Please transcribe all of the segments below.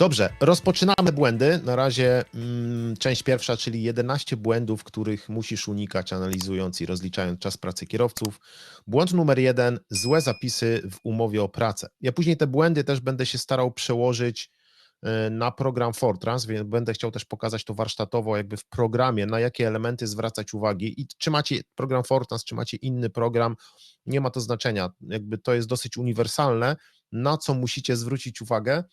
Dobrze, rozpoczynamy błędy. Na razie mm, część pierwsza, czyli 11 błędów, których musisz unikać, analizując i rozliczając czas pracy kierowców. Błąd numer jeden: złe zapisy w umowie o pracę. Ja później te błędy też będę się starał przełożyć y, na program Fortrans, więc będę chciał też pokazać to warsztatowo, jakby w programie, na jakie elementy zwracać uwagi. I czy macie program Fortrans, czy macie inny program, nie ma to znaczenia. Jakby to jest dosyć uniwersalne, na co musicie zwrócić uwagę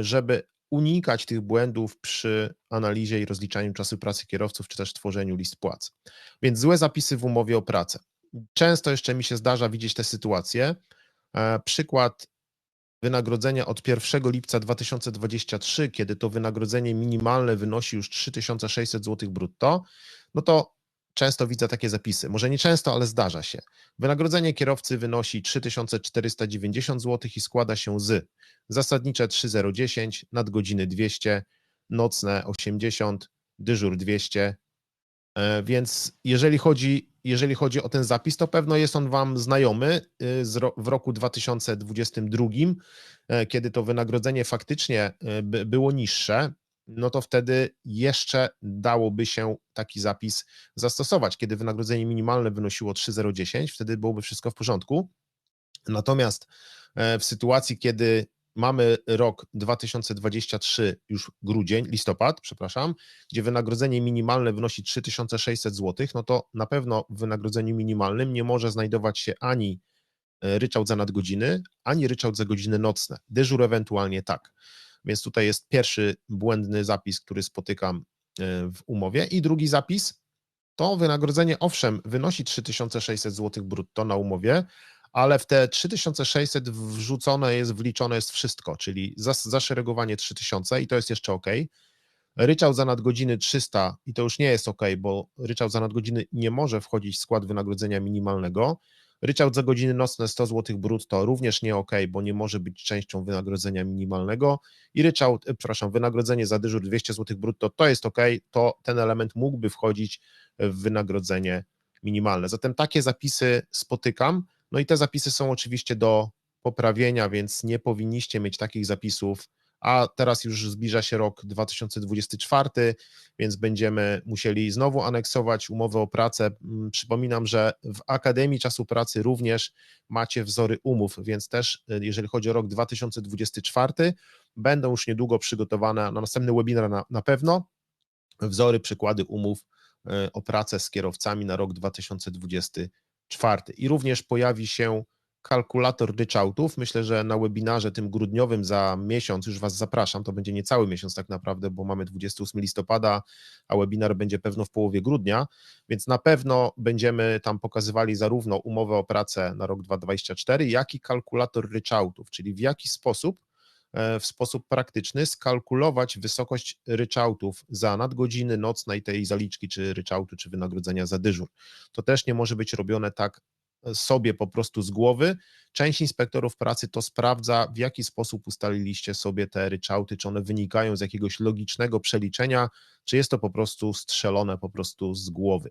żeby unikać tych błędów przy analizie i rozliczaniu czasu pracy kierowców, czy też tworzeniu list płac. Więc złe zapisy w umowie o pracę. Często jeszcze mi się zdarza widzieć te sytuacje. E, przykład wynagrodzenia od 1 lipca 2023, kiedy to wynagrodzenie minimalne wynosi już 3600 zł brutto, no to często widzę takie zapisy. Może nie często, ale zdarza się. Wynagrodzenie kierowcy wynosi 3490 zł i składa się z zasadnicze 3010, nadgodziny 200, nocne 80, dyżur 200. E, więc jeżeli chodzi, jeżeli chodzi o ten zapis, to pewno jest on Wam znajomy y, w roku 2022, e, kiedy to wynagrodzenie faktycznie e, było niższe no to wtedy jeszcze dałoby się taki zapis zastosować. Kiedy wynagrodzenie minimalne wynosiło 3,010, wtedy byłoby wszystko w porządku. Natomiast e, w sytuacji, kiedy mamy rok 2023, już grudzień, listopad, przepraszam, gdzie wynagrodzenie minimalne wynosi 3600 zł, no to na pewno w wynagrodzeniu minimalnym nie może znajdować się ani e, ryczałt za nadgodziny, ani ryczałt za godziny nocne. Dyżur ewentualnie tak. Więc tutaj jest pierwszy błędny zapis, który spotykam e, w umowie. I drugi zapis to wynagrodzenie, owszem, wynosi 3600 zł brutto na umowie, ale w te 3600 wrzucone jest, wliczone jest wszystko, czyli zaszeregowanie 3000 i to jest jeszcze ok. Ryczałt za nadgodziny 300 i to już nie jest ok, bo ryczałt za nadgodziny nie może wchodzić w skład wynagrodzenia minimalnego. Ryczałt za godziny nocne 100 zł brutto również nie ok, bo nie może być częścią wynagrodzenia minimalnego i ryczałt, e, przepraszam, wynagrodzenie za dyżur 200 zł brutto to jest ok, to ten element mógłby wchodzić w wynagrodzenie minimalne. Zatem takie zapisy spotykam, no i te zapisy są oczywiście do poprawienia, więc nie powinniście mieć takich zapisów a teraz już zbliża się rok 2024, więc będziemy musieli znowu aneksować umowę o pracę. Mm, przypominam, że w Akademii Czasu Pracy również macie wzory umów, więc też y, jeżeli chodzi o rok 2024, będą już niedługo przygotowane na następny webinar na, na pewno wzory, przykłady umów y, o pracę z kierowcami na rok 2024. I również pojawi się kalkulator ryczałtów. Myślę, że na webinarze tym grudniowym za miesiąc już Was zapraszam. To będzie niecały miesiąc tak naprawdę, bo mamy 28 listopada, a webinar będzie pewno w połowie grudnia, więc na pewno będziemy tam pokazywali zarówno umowę o pracę na rok 2024, jak i kalkulator ryczałtów, czyli w jaki sposób e, w sposób praktyczny skalkulować wysokość ryczałtów za nadgodziny nocnej tej zaliczki, czy ryczałtu, czy wynagrodzenia za dyżur. To też nie może być robione tak sobie po prostu z głowy. Część inspektorów pracy to sprawdza, w jaki sposób ustaliliście sobie te ryczałty, czy one wynikają z jakiegoś logicznego przeliczenia, czy jest to po prostu strzelone po prostu z głowy.